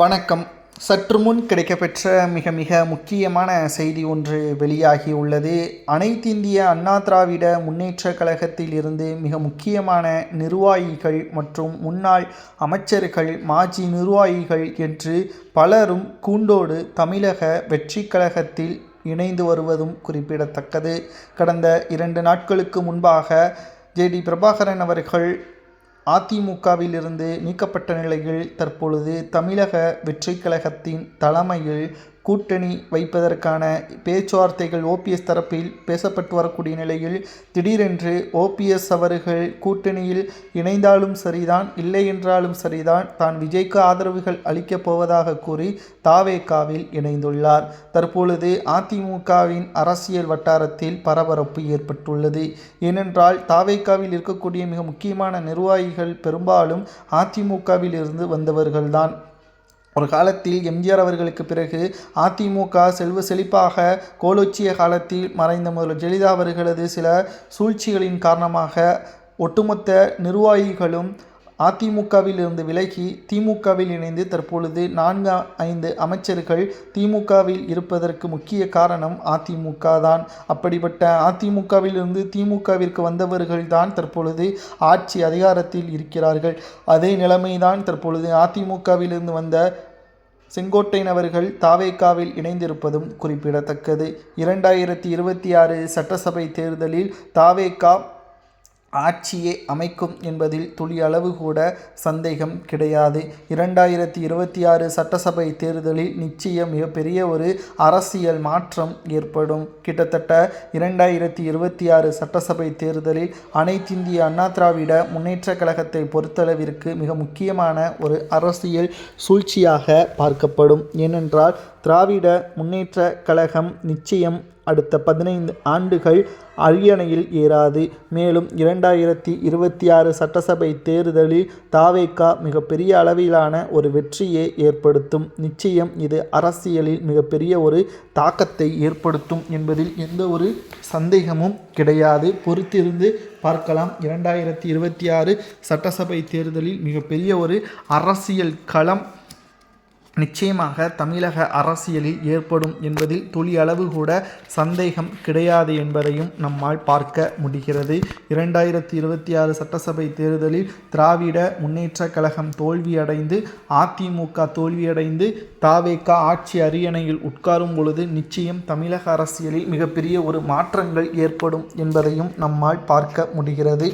வணக்கம். சற்று முன் கிடைக்கப்பெற்ற மிக மிக முக்கியமான செய்தி ஒன்று வெளியாகியுள்ளது அனைத்திந்திய அண்ணா திராவிட முன்னேற்ற கழகத்தில் இருந்து மிக முக்கியமான நிர்வாகிகள் மற்றும் முன்னாள் அமைச்சர்கள் மாஜி நிர்வாகிகள் என்று பலரும் கூண்டோடு தமிழக வெற்றி கழகத்தில் இணைந்து வருவதும் குறிப்பிடத்தக்கது. கடந்த இரண்டு நாட்களுக்கு முன்பாக ஜேடி பிரபாகரன் அவர்கள் அதிமுகவிலிருந்து நீக்கப்பட்ட நிலையில் தற்பொழுது தமிழக வெற்றிக்கழகத்தின் தலைமையில் கூட்டணி வைப்பதற்கான பேச்சுவார்த்தைகள் ஓபிஎஸ் தரப்பில் பேசப்பட்டு வரக்கூடிய நிலையில் திடீரென்று ஓபிஎஸ் அவர்கள் கூட்டணியில் இணைந்தாலும் சரிதான் இல்லை என்றாலும் சரிதான் தான் விஜய்க்கு ஆதரவுகள் அளிக்கப் போவதாக கூறி தாவேகாவில் இணைந்துள்ளார். தற்பொழுது அதிமுகவின் அரசியல் வட்டாரத்தில் பரபரப்பு ஏற்பட்டுள்ளது. ஏனென்றால் தாவேகாவில் இருக்கக்கூடிய மிக முக்கியமான நிர்வாகிகள் பெரும்பாலும் அதிமுகவில் இருந்து வந்தவர்கள்தான். ஒரு காலத்தில் எம்ஜிஆர் அவர்களுக்கு பிறகு அதிமுக செல்வ செழிப்பாக கோலோச்சிய காலத்தில் மறைந்த முதல்வர் ஜெயலலிதா அவர்களது சில சூழ்ச்சிகளின் காரணமாக ஒட்டுமொத்த நிர்வாகிகளும் அதிமுகவில் இருந்து விலகி திமுகவில் இணைந்து தற்பொழுது நான்கு ஐந்து அமைச்சர்கள் திமுகவில் இருப்பதற்கு முக்கிய காரணம் அதிமுக தான். அப்படிப்பட்ட அதிமுகவில் இருந்து திமுகவிற்கு வந்தவர்கள் தான் தற்பொழுது ஆட்சி அதிகாரத்தில் இருக்கிறார்கள். அதே நிலைமைதான் தற்பொழுது அதிமுகவிலிருந்து வந்த செங்கோட்டையன் அவர்கள் தாவேக்காவில் இணைந்திருப்பதும் குறிப்பிடத்தக்கது. இரண்டாயிரத்தி இருபத்தி ஆறு சட்டசபை தேர்தலில் தாவேக்கா ஆட்சியை அமைக்கும் என்பதில் துளி அளவு கூட சந்தேகம் கிடையாது. இரண்டாயிரத்தி இருபத்தி ஆறு சட்டசபை தேர்தலில் நிச்சயம் மிகப்பெரிய ஒரு அரசியல் மாற்றம் ஏற்படும். கிட்டத்தட்ட இரண்டாயிரத்தி இருபத்தி ஆறு சட்டசபை தேர்தலில் அனைத்திந்திய அண்ணா திராவிட முன்னேற்ற கழகத்தை பொறுத்தளவிற்கு மிக முக்கியமான ஒரு அரசியல் சூழ்ச்சியாக பார்க்கப்படும். ஏனென்றால் திராவிட முன்னேற்ற கழகம் நிச்சயம் அடுத்த பதினைந்து ஆண்டுகள் அரியணையில் ஏறாது. மேலும் இரண்டாயிரத்தி இருபத்தி ஆறு சட்டசபை தேர்தலில் தாவேக்கா மிகப்பெரிய அளவிலான ஒரு வெற்றியை ஏற்படுத்தும். நிச்சயம் இது அரசியலில் மிகப்பெரிய ஒரு தாக்கத்தை ஏற்படுத்தும் என்பதில் எந்த ஒரு சந்தேகமும் கிடையாது. பொறுத்திருந்து பார்க்கலாம். இரண்டாயிரத்தி இருபத்தி ஆறு சட்டசபை தேர்தலில் மிகப்பெரிய ஒரு அரசியல் களம் நிச்சயமாக தமிழக அரசியலில் ஏற்படும் என்பதில் துளியளவு கூட சந்தேகம் கிடையாது என்பதையும் நம்மால் பார்க்க முடிகிறது. இரண்டாயிரத்தி இருபத்தி ஆறு சட்டசபை தேர்தலில் திராவிட முன்னேற்ற கழகம் தோல்வியடைந்து அதிமுக தோல்வியடைந்து தாவேக்கா ஆட்சி அரியணையில் உட்காரும் பொழுது நிச்சயம் தமிழக அரசியலில் மிகப்பெரிய ஒரு மாற்றங்கள் ஏற்படும் என்பதையும் நம்மால் பார்க்க முடிகிறது.